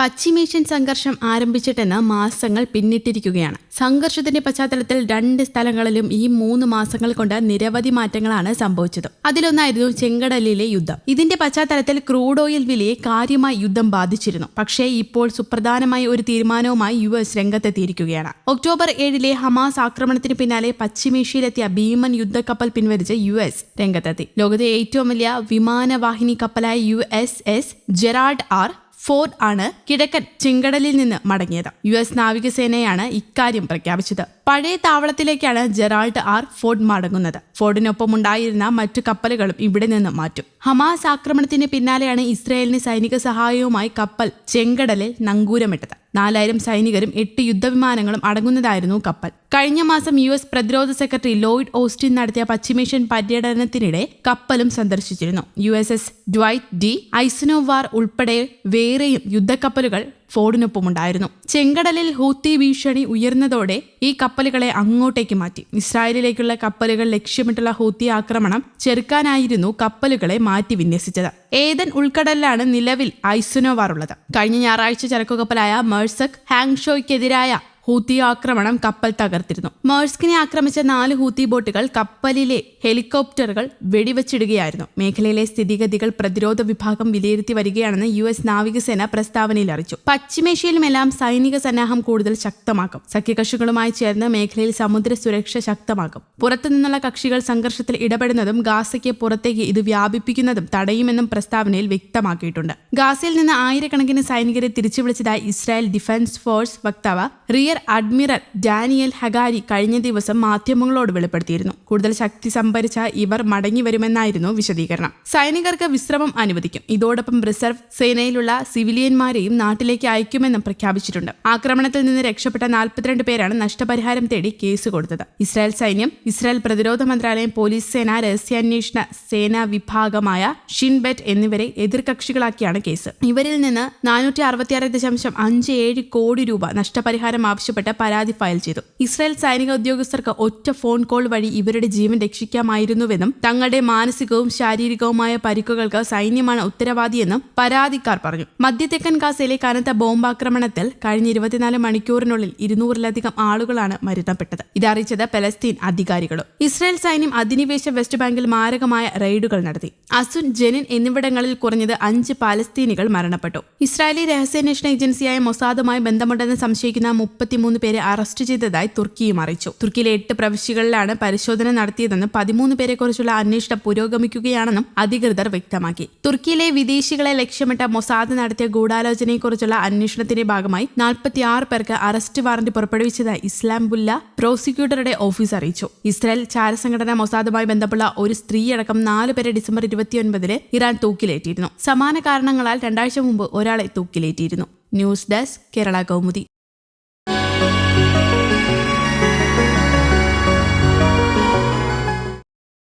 പശ്ചിമേഷ്യൻ സംഘർഷം ആരംഭിച്ചിട്ടെന്ന് മാസങ്ങൾ പിന്നിട്ടിരിക്കുകയാണ്. സംഘർഷത്തിന്റെ പശ്ചാത്തലത്തിൽ രണ്ട് സ്ഥലങ്ങളിലും ഈ മൂന്ന് മാസങ്ങൾ കൊണ്ട് നിരവധി മാറ്റങ്ങളാണ് സംഭവിച്ചത്. അതിലൊന്നായിരുന്നു ചെങ്കടലിലെ യുദ്ധം. ഇതിന്റെ പശ്ചാത്തലത്തിൽ ക്രൂഡ് ഓയിൽ വിലയെ കാര്യമായി യുദ്ധം ബാധിച്ചിരുന്നു. പക്ഷേ ഇപ്പോൾ സുപ്രധാനമായ ഒരു തീരുമാനവുമായി യു എസ് രംഗത്തെത്തിയിരിക്കുകയാണ്. ഒക്ടോബർ ഏഴിലെ ഹമാസ് ആക്രമണത്തിന് പിന്നാലെ പശ്ചിമേഷ്യയിലെത്തിയ ഭീമൻ യുദ്ധക്കപ്പൽ പിൻവലിച്ച് യു എസ് രംഗത്തെത്തി. ലോകത്തെ ഏറ്റവും വലിയ വിമാനവാഹിനി കപ്പലായ U S S Gerald R Ford ആണ് കിഴക്കൻ ചിങ്കടലിൽ നിന്ന് മടങ്ങിയത്. യു എസ് നാവികസേനയാണ് ഇക്കാര്യം പ്രഖ്യാപിച്ചത്. പഴയ താവളത്തിലേക്കാണ് ജെറാൾഡ് ആർ. ഫോർഡ് മടങ്ങുന്നത്. ഫോർഡിനൊപ്പം ഉണ്ടായിരുന്ന മറ്റു കപ്പലുകളും ഇവിടെ നിന്ന് മാറ്റും. ഹമാസ് ആക്രമണത്തിന് പിന്നാലെയാണ് ഇസ്രായേലിന് സൈനിക സഹായവുമായി കപ്പൽ ചെങ്കടലിൽ നങ്കൂരമിട്ടത്. നാലായിരം സൈനികരും എട്ട് യുദ്ധവിമാനങ്ങളും അടങ്ങുന്നതായിരുന്നു കപ്പൽ. കഴിഞ്ഞ മാസം യു എസ് പ്രതിരോധ സെക്രട്ടറി ലോയിഡ് ഓസ്റ്റിൻ നടത്തിയ പശ്ചിമേഷ്യൻ പര്യടനത്തിനിടെ കപ്പലും സന്ദർശിച്ചിരുന്നു. U S S Dwight D Eisenhower ഉൾപ്പെടെ വേറെയും യുദ്ധക്കപ്പലുകൾ ഫോർഡിനൊപ്പമുണ്ടായിരുന്നു. ചെങ്കടലിൽ ഹൂത്തി ഭീഷണി ഉയർന്നതോടെ ഈ കപ്പലുകളെ അങ്ങോട്ടേക്ക് മാറ്റി. ഇസ്രായേലിലേക്കുള്ള കപ്പലുകൾ ലക്ഷ്യമിട്ടുള്ള ഹൂത്തി ആക്രമണം ചെറുക്കാനായിരുന്നു കപ്പലുകളെ മാറ്റി വിന്യസിച്ചത്. ഏതൻ ഉൾക്കടലിലാണ് നിലവിൽ ഐസനോവാർ ഉള്ളത്. കഴിഞ്ഞ ഞായറാഴ്ച ചരക്കുകപ്പലായ മേഴ്സക് ഹാങ്ഷോയ്ക്കെതിരായ ഹൂത്തി ആക്രമണം കപ്പൽ തകർത്തിരുന്നു. മേഴ്സ്കിനെ ആക്രമിച്ച നാല് ഹൂത്തി ബോട്ടുകൾ കപ്പലിലെ ഹെലികോപ്റ്ററുകൾ വെടിവെച്ചിടുകയായിരുന്നു. മേഖലയിലെ സ്ഥിതിഗതികൾ പ്രതിരോധ വിഭാഗം വിലയിരുത്തി വരികയാണെന്ന് യു എസ് നാവികസേന പ്രസ്താവനയിൽ അറിയിച്ചു. പശ്ചിമേഷ്യയിലുമെല്ലാം സൈനിക സന്നാഹം കൂടുതൽ ശക്തമാക്കും. സഖ്യകക്ഷികളുമായി ചേർന്ന് മേഖലയിൽ സമുദ്ര സുരക്ഷ ശക്തമാക്കും. പുറത്തുനിന്നുള്ള കക്ഷികൾ സംഘർഷത്തിൽ ഇടപെടുന്നതും ഗാസയ്ക്ക് പുറത്തേക്ക് ഇത് വ്യാപിപ്പിക്കുന്നതും തടയുമെന്നും പ്രസ്താവനയിൽ വ്യക്തമാക്കിയിട്ടുണ്ട്. ഗാസയിൽ നിന്ന് ആയിരക്കണക്കിന് സൈനികരെ തിരിച്ചുവിളിച്ചതായി ഇസ്രായേൽ ഡിഫൻസ് ഫോഴ്സ് വക്താവ് റിയർ അഡ്മിറൽ ഡാനിയൽ ഹഗാരി കഴിഞ്ഞ ദിവസം മാധ്യമങ്ങളോട് വെളിപ്പെടുത്തിയിരുന്നു. കൂടുതൽ ശക്തി സംഭരിച്ച ഇവർ മടങ്ങി വരുമെന്നായിരുന്നു വിശദീകരണം. സൈനികർക്ക് വിശ്രമം അനുവദിക്കും. ഇതോടൊപ്പം റിസർവ് സേനയിലുള്ള സിവിലിയന്മാരെയും നാട്ടിലേക്ക് അയക്കുമെന്നും പ്രഖ്യാപിച്ചിട്ടുണ്ട്. ആക്രമണത്തിൽ നിന്ന് രക്ഷപ്പെട്ട നാൽപ്പത്തിരണ്ട് പേരാണ് നഷ്ടപരിഹാരം തേടി കേസ് കൊടുത്തത്. ഇസ്രായേൽ സൈന്യം ഇസ്രായേൽ പ്രതിരോധ മന്ത്രാലയം പോലീസ് സേന രഹസ്യാന്വേഷണ സേനാ വിഭാഗമായ ഷിൻബെറ്റ് എന്നിവരെ എതിർകക്ഷികളാക്കിയാണ് കേസ്. ഇവരിൽ നിന്ന് നാനൂറ്റി അറുപത്തിയാറ് ദശാംശം അഞ്ച് ഏഴ് കോടി രൂപ നഷ്ടപരിഹാരം ആവശ്യപ്പെട്ട് പരാതി ഫയൽ ചെയ്തു. ഇസ്രായേൽ സൈനിക ഉദ്യോഗസ്ഥർക്ക് ഒറ്റ ഫോൺ കോൾ വഴി ഇവരുടെ ജീവൻ രക്ഷിക്കാമായിരുന്നുവെന്നും തങ്ങളുടെ മാനസികവും ശാരീരികവുമായ പരിക്കുകൾക്ക് സൈന്യമാണ് ഉത്തരവാദിയെന്നും പരാതിക്കാർ പറഞ്ഞു. മധ്യതെക്കൻ ഗാസയിലെ കനത്ത ബോംബാക്രമണത്തിൽ കഴിഞ്ഞ ഇരുപത്തിനാല് മണിക്കൂറിനുള്ളിൽ ഇരുന്നൂറിലധികം ആളുകളാണ് മരണപ്പെട്ടത്. ഇതറിയിച്ചത് പലസ്തീൻ അധികാരികളും. ഇസ്രായേൽ സൈന്യം അധിനിവേശ വെസ്റ്റ് ബാങ്കിൽ മാരകമായ റെയ്ഡുകൾ നടത്തി. അസുൻ ജെനിൻ എന്നിവിടങ്ങളിൽ കുറഞ്ഞത് അഞ്ച് പാലസ്തീനികൾ മരണപ്പെട്ടു. ഇസ്രായേലി രഹസ്യാന്വേഷണ ഏജൻസിയായ മൊസാദുമായി ബന്ധമുണ്ടെന്ന് സംശയിക്കുന്ന മുപ്പത്തിമൂന്ന് പേരെ അറസ്റ്റ് ചെയ്തതായി തുർക്കിയും അറിയിച്ചു. തുർക്കിയിലെ എട്ട് പ്രവിശ്യകളിലാണ് പരിശോധന നടത്തിയതെന്നും പതിമൂന്ന് പേരെക്കുറിച്ചുള്ള അന്വേഷണം പുരോഗമിക്കുകയാണെന്നും അധികൃതർ വ്യക്തമാക്കി. തുർക്കിയിലെ വിദേശികളെ ലക്ഷ്യമിട്ട മൊസാദ് നടത്തിയ ഗൂഢാലോചനയെക്കുറിച്ചുള്ള അന്വേഷണത്തിന്റെ ഭാഗമായി നാൽപ്പത്തിയാറ് പേർക്ക് അറസ്റ്റ് വാറന്റ് പുറപ്പെടുവിച്ചതായി ഇസ്ലാംബുല്ല പ്രോസിക്യൂട്ടറുടെ ഓഫീസ് അറിയിച്ചു. ഇസ്രായേൽ ചാരസംഘടന മൊസാദുമായി ബന്ധപ്പെട്ട ഒരു സ്ത്രീയടക്കം നാല് പേരെ ഡിസംബർ ഇരുപത്തിയൊൻപതിന് ഇറാൻ തൂക്കിലേറ്റിയിരുന്നു. സമാന കാരണങ്ങളാൽ രണ്ടാഴ്ച മുമ്പ് ഒരാളെ തൂക്കിലേറ്റിയിരുന്നു. News desk Kerala Kaumudi.